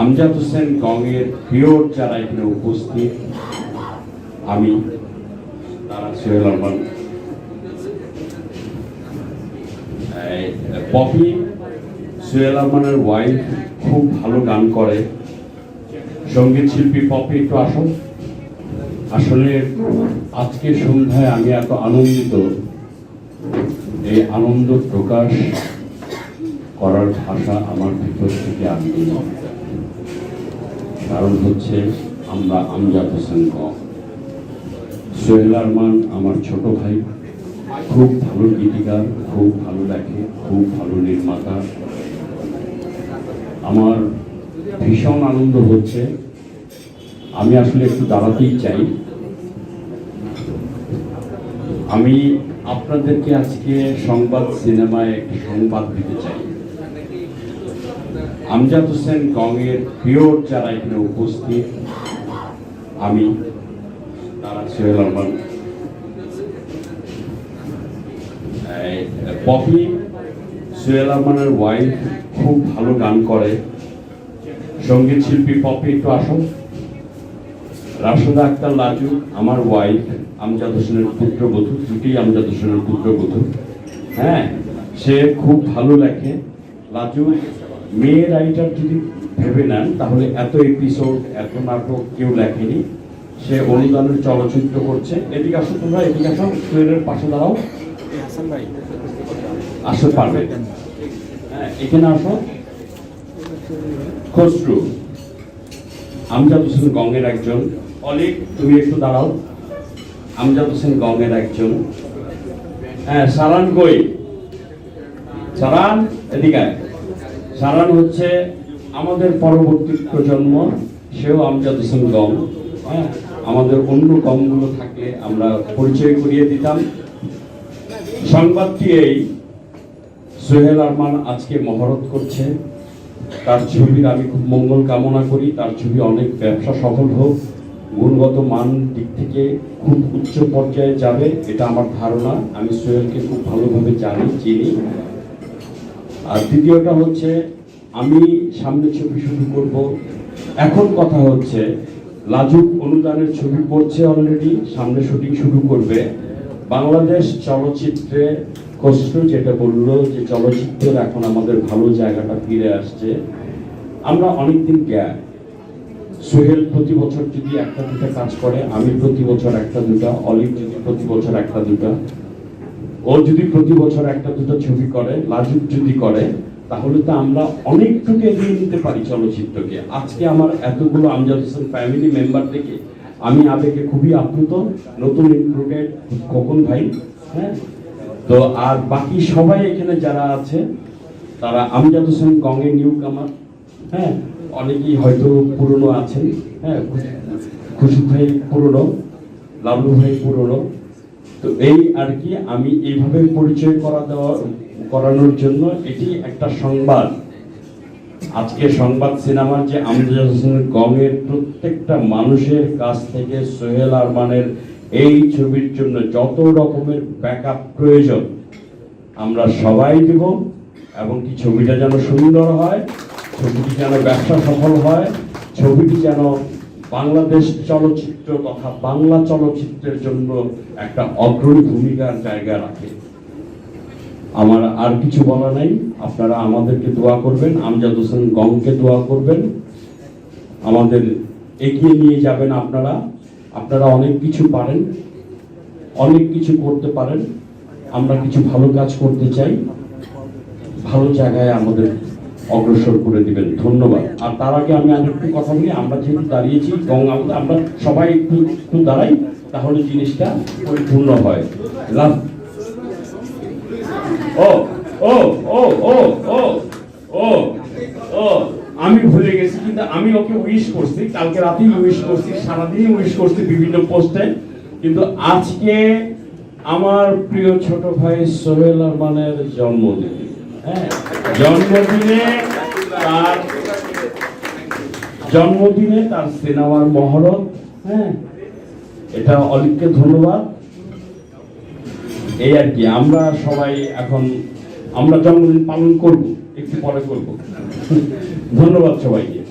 Amjad Hossain গঙের pure যারা এখানে উপস্থিত, আমি পপি সোহেল আরমানের ওয়াইফ খুব ভালো গান করে। সংগীত শিল্পী পপি, একটু আসুন। আসলে আজকে সন্ধ্যায় আমি এত আনন্দিত। এই আনন্দ প্রকাশ করার ভাষা আমার ভিতর থেকে আমি। কারণ হচ্ছে আমরা আমজাদ হোসেন কম সোহেল আরমান আমার ছোট ভাই। খুব ভালো গীতিকার, খুব ভালো লেখে, খুব ভালো নির্মাতা। আমার ভীষণ আনন্দ হচ্ছে। আমি আসলে একটু দাঁড়াতেই চাই। আমি আপনাদেরকে আজকে সংবাদ সিনেমায় একটি সংবাদ দিতে চাই। আমজাদ হোসেন গঙের পিওর যারা এখানে উপস্থিত আমি তারা সোহেল এই, পপি সোহেল আরমানের ওয়াইফ খুব ভালো গান করে। সংগীত শিল্পী পপি একটু আসুন। রাশেদা আক্তার লাজু আমার ওয়াইফ আমজাদ হোসেনের পুত্রবধূ দুটি আমজাদ হোসেনের পুত্রবধূ। হ্যাঁ সে খুব ভালো লেখে। লাজু মেয়ে রাইটার যদি ভেবে নেন, তাহলে এত এপিসোড এত নাটক কেউ লেখেনি। সে অনুদানের চলচ্চিত্র করছে। এদিকে আসো তোমরা, এদিকে আসো ট্রেনের পাশে দাঁড়াও। আসতে পারবে। হ্যাঁ এখানে আসো। খসরু, আমজাদ হোসেন গঙ্গের একজন। অলিক, তুমি একটু দাঁড়াও। আমজাদ হোসেন গঙ্গের একজন। হ্যাঁ সারান কই? সারান, এদিকে। সারান হচ্ছে, আমাদের পরবর্তী প্রজন্ম, সেও আমজাদ হোসেন গম। হ্যাঁ আমাদের অন্য গমগুলো থাকলে আমরা পরিচয় করিয়ে দিতাম। সংবাদটি এই, সোহেল আরমান আজকে মহরত করছে। তার ছবির আমি খুব মঙ্গল কামনা করি। তার ছবি অনেক ব্যবসা সফল হোক, গুণগত মান দিক থেকে খুব উচ্চ পর্যায়ে যাবে, এটা আমার ধারণা। আমি সোহেলকে খুব ভালোভাবে জানি, চিনি। আর দ্বিতীয়টা হচ্ছে, আমি সামনে ছবি শুরু করব। এখন কথা হচ্ছে, লাজুক অনুদানের ছবি পড়ছে অলরেডি সামনে শুটিং শুরু করবে। বাংলাদেশ চলচ্চিত্রে খসরু যেটা বলল যে চলচ্চিত্রের এখন আমাদের ভালো জায়গাটা ফিরে আসছে। আমরা অনেকদিন গ্যাপ সোহেল প্রতি বছর যদি একটা দুটা কাজ করে, আমি প্রতি বছর একটা দুটা, অলিভ যদি প্রতি বছর একটা দুটা। ও যদি প্রতি বছর একটা দুটো ছবি করে, লাজুক যদি করে, তাহলে তো আমরা অনেকটুকু এগিয়ে নিতে পারি চলচ্চিত্রকে। আজকে আমার এতগুলো আমজাদ হোসেন ফ্যামিলি মেম্বার থেকে আমি আবেগে খুবই আপ্লুত। নতুন ইনক্লুডেড খোকন ভাই হ্যাঁ? তো আর বাকি সবাই এখানে যারা আছে, তারা আমজাদ হোসেন গঙ্গে নিউ কামার হ্যাঁ? অনেকেই হয়তো পুরনো আছেন হ্যাঁ? খুশি ভাই পুরনো, লালু ভাই পুরনো। তো এই আর কি আমি এইভাবে পরিচয় করা দেওয়া, করানোর জন্য এটি একটা সংবাদ। আজকে সংবাদ সিনেমার যে আমজাদ হোসেনের গমের প্রত্যেকটা মানুষের কাছ থেকে সোহেল আরমানের এই ছবির জন্য যত রকমের ব্যাকআপ প্রয়োজন, আমরা সবাই দেব এবং কি ছবিটা যেন সুন্দর হয়, ছবিটি যেন ব্যবসা সফল হয়, ছবিটি যেন বাংলাদেশ চলচ্চিত্র তথা বাংলা চলচ্চিত্রের জন্য একটা অগ্রণী ভূমিকার জায়গা রাখে। আমার আর কিছু বলা নাই। আপনারা আমাদেরকে দোয়া করবেন, আমজাদ হোসেন গংকে দোয়া করবেন। আমাদের এগিয়ে নিয়ে যাবেন আপনারা। আপনারা অনেক কিছু পারেন, অনেক কিছু করতে পারেন। আমরা কিছু ভালো কাজ করতে চাই। ভালো জায়গায় আমাদের অগ্রসর করে দিবেন। ধন্যবাদ। আর তার আগে আমি আর একটু কথা বলি, আমরা যেহেতু দাঁড়িয়েছি, এবং আমরা- সবাই একটু একটু দাঁড়াই, তাহলে জিনিসটা পরিপূর্ণ হয়। লাভ। ও ও ও ও ও ও ও, আমি ভুলে গেছি, কিন্তু আমি ওকে উইশ করছি, কালকে রাতেই উইশ করছি, সারাদিনই উইশ করছি বিভিন্ন পোস্টে কিন্তু আজকে আমার প্রিয় ছোট ভাই সোহেল আরমানের জন্মদিন। জন্মদিনে তার জন্মদিনে তার সিনেমার মহরত হ্যাঁ? এটা অলিককে ধন্যবাদ। এই আর কি, আমরা সবাই এখন, আমরা জন্মদিন পালন করব, একটু পরে করব। ধন্যবাদ সবাইকে।